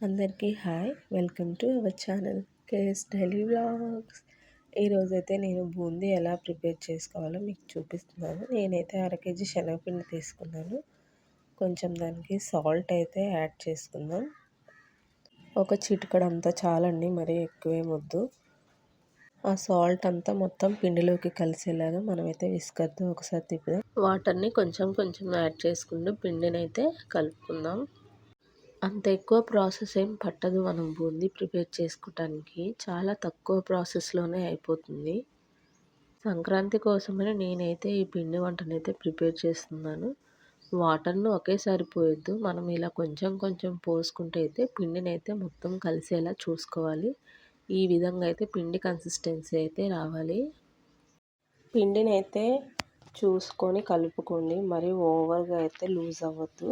అందరికీ hi. Welcome to our channel KS daily vlogs. ఈరోజైతే నేను బూందీ ఎలా ప్రిపేర్ చేసుకోవాలో మీకు చూపిస్తున్నాను. నేనైతే అర కేజీ శనగపిండి తీసుకున్నాను. కొంచెం దానికి సాల్ట్ అయితే యాడ్ చేసుకుందాం. ఒక చిటికడ అంతా చాలండి మరీ ఎక్కువేమొద్దు ఆ సాల్ట్ అంతా మొత్తం పిండిలోకి కలిసేలాగా మనమైతే విసుకద్దు ఒకసారి తిప్పుదాం. వాటర్ని కొంచెం కొంచెం యాడ్ చేసుకుంటూ పిండినైతే కలుపుకుందాం. అంత ఎక్కువ ప్రాసెస్ ఏం పట్టదు మనం బూందీ ప్రిపేర్ చేసుకోవటానికి చాలా తక్కువ ప్రాసెస్లోనే అయిపోతుంది. సంక్రాంతి కోసమని నేనైతే ఈ పిండి వంటనైతే ప్రిపేర్ చేస్తున్నాను. వాటర్ను ఒకేసారి పోయొద్దు. మనం ఇలా కొంచెం కొంచెం పోసుకుంటే అయితే పిండిని అయితే మొత్తం కలిసేలా చూసుకోవాలి. ఈ విధంగా అయితే పిండి కన్సిస్టెన్సీ అయితే రావాలి. పిండిని అయితే చూసుకొని కలుపుకోండి. మరి ఓవర్గా అయితే లూజ్ అవ్వద్దు.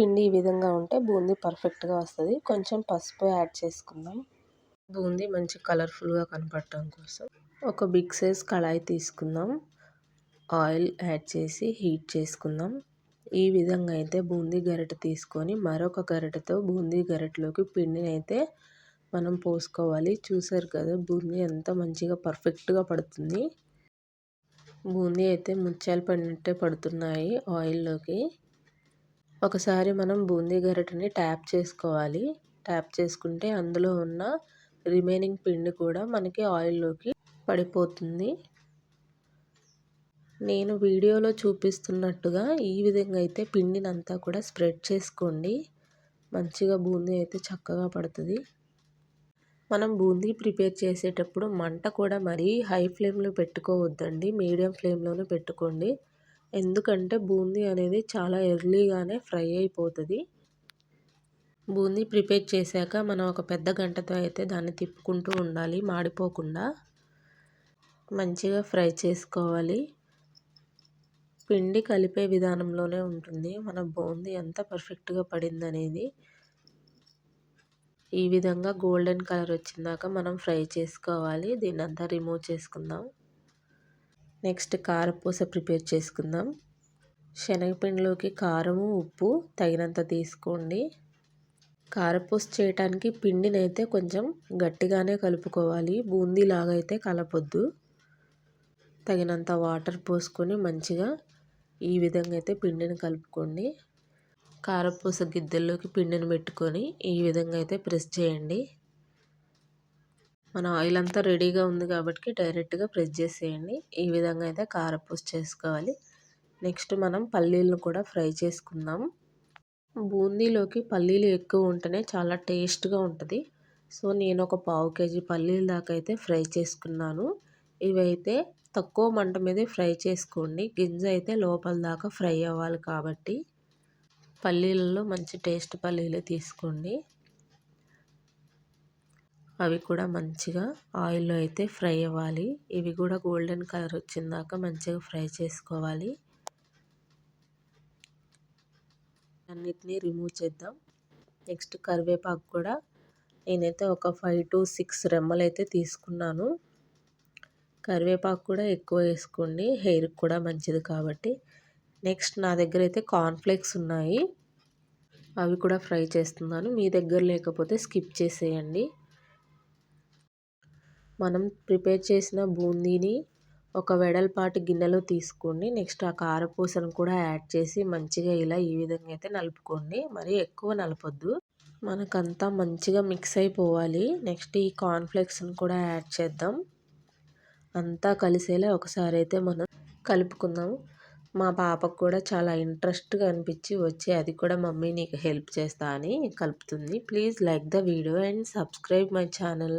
పిండి ఈ విధంగా ఉంటే బూందీ పర్ఫెక్ట్గా వస్తుంది. కొంచెం పసుపు యాడ్ చేసుకుందాం. బూందీ మంచి కలర్ఫుల్గా కనపడటం కోసం ఒక బిగ్ సైజ్ కళాయి తీసుకుందాం. ఆయిల్ యాడ్ చేసి హీట్ చేసుకుందాం. ఈ విధంగా అయితే బూందీ గరిట తీసుకొని మరొక గరిటతో బూందీ గరిటలోకి పిండిని అయితే మనం పోసుకోవాలి. చూసారు కదా బూందీ ఎంత మంచిగా పర్ఫెక్ట్గా పడుతుంది. బూందీ అయితే ముత్యాలు పడినట్టే పడుతున్నాయి ఆయిల్లోకి. ఒకసారి మనం బూందీ గరిటెని ట్యాప్ చేసుకోవాలి. ట్యాప్ చేసుకుంటే అందులో ఉన్న రిమైనింగ్ పిండి కూడా మనకి ఆయిల్లోకి పడిపోతుంది. నేను వీడియోలో చూపిస్తున్నట్టుగా ఈ విధంగా అయితే పిండిని అంతా కూడా స్ప్రెడ్ చేసుకోండి. మంచిగా బూందీ అయితే చక్కగా పడుతుంది. మనం బూందీ ప్రిపేర్ చేసేటప్పుడు మంట కూడా మరీ హై ఫ్లేమ్లో పెట్టుకోవద్దండి. మీడియం ఫ్లేమ్లోనే పెట్టుకోండి. ఎందుకంటే బూందీ అనేది చాలా ఎర్లీగానే ఫ్రై అయిపోతుంది. బూందీ ప్రిపేర్ చేశాక మనం ఒక పెద్ద గంటతో అయితే దాన్ని తిప్పుకుంటూ ఉండాలి మాడిపోకుండా. మంచిగా ఫ్రై చేసుకోవాలి. పిండి కలిపే విధానంలోనే ఉంటుంది. మన బూందీ ఎంత పర్ఫెక్ట్గా పడింది అనేది ఈ విధంగా గోల్డెన్ కలర్ వచ్చిందాక మనం ఫ్రై చేసుకోవాలి. దీన్నంతా రిమూవ్ చేసుకుందాం. నెక్స్ట్ కారపూస ప్రిపేర్ చేసుకుందాం. శనగపిండిలోకి కారము ఉప్పు తగినంత తీసుకోండి. కారపూస చేయటానికి పిండినైతే కొంచెం గట్టిగానే కలుపుకోవాలి. బూందీలాగా అయితే కలపొద్దు. తగినంత వాటర్ పోసుకొని మంచిగా ఈ విధంగా అయితే పిండిని కలుపుకోండి. కారపూస గిద్దెల్లోకి పిండిని పెట్టుకొని ఈ విధంగా అయితే ప్రెస్ చేయండి. మన ఆయిల్ అంతా రెడీగా ఉంది కాబట్టి డైరెక్ట్గా ప్రెస్ చేసేయండి. ఈ విధంగా అయితే కారపూస చేసుకోవాలి. నెక్స్ట్ మనం పల్లీలను కూడా ఫ్రై చేసుకుందాం. బూందీలోకి పల్లీలు ఎక్కువ ఉంటేనే చాలా టేస్ట్గా ఉంటుంది. సో నేను ఒక పావు కేజీ పల్లీల దాకా అయితే ఫ్రై చేసుకున్నాను. ఇవైతే తక్కువ మంట మీదే ఫ్రై చేసుకోండి. గింజ అయితే లోపల దాకా ఫ్రై అవ్వాలి కాబట్టి. పల్లీలలో మంచి టేస్ట్ పల్లీలు తీసుకోండి. అవి కూడా మంచిగా ఆయిల్లో అయితే ఫ్రై అవ్వాలి. ఇవి కూడా గోల్డెన్ కలర్ వచ్చిందాక మంచిగా ఫ్రై చేసుకోవాలి. అన్నిటినీ రిమూవ్ చేద్దాం. నెక్స్ట్ కరివేపాకు కూడా నేనైతే ఒక ఫైవ్ టు సిక్స్ రెమ్మలు అయితే తీసుకున్నాను. కరివేపాకు కూడా ఎక్కువ వేసుకోండి. హెయిర్కి కూడా మంచిది కాబట్టి. నెక్స్ట్ నా దగ్గర అయితే కార్న్ఫ్లేక్స్ ఉన్నాయి. అవి కూడా ఫ్రై చేస్తున్నాను. మీ దగ్గర లేకపోతే స్కిప్ చేసేయండి. మనం ప్రిపేర్ చేసిన బూందీని ఒక వెడల్పాటి గిన్నెలో తీసుకోండి. నెక్స్ట్ ఆ కారపూసను కూడా యాడ్ చేసి మంచిగా ఇలా ఈ విధంగా అయితే నలుపుకోండి. మరి ఎక్కువ నలపొద్దు. మనకంతా మంచిగా మిక్స్ అయిపోవాలి. నెక్స్ట్ ఈ కార్న్ఫ్లెక్స్ని కూడా యాడ్ చేద్దాం. అంతా కలిసేలా ఒకసారి అయితే మనం కలుపుకుందాం. మా పాపకు కూడా చాలా ఇంట్రెస్ట్గా అనిపించి వచ్చి అది కూడా మమ్మీ నీకు హెల్ప్ చేస్తా అని కలుపుతుంది. Please like the video and subscribe my channel.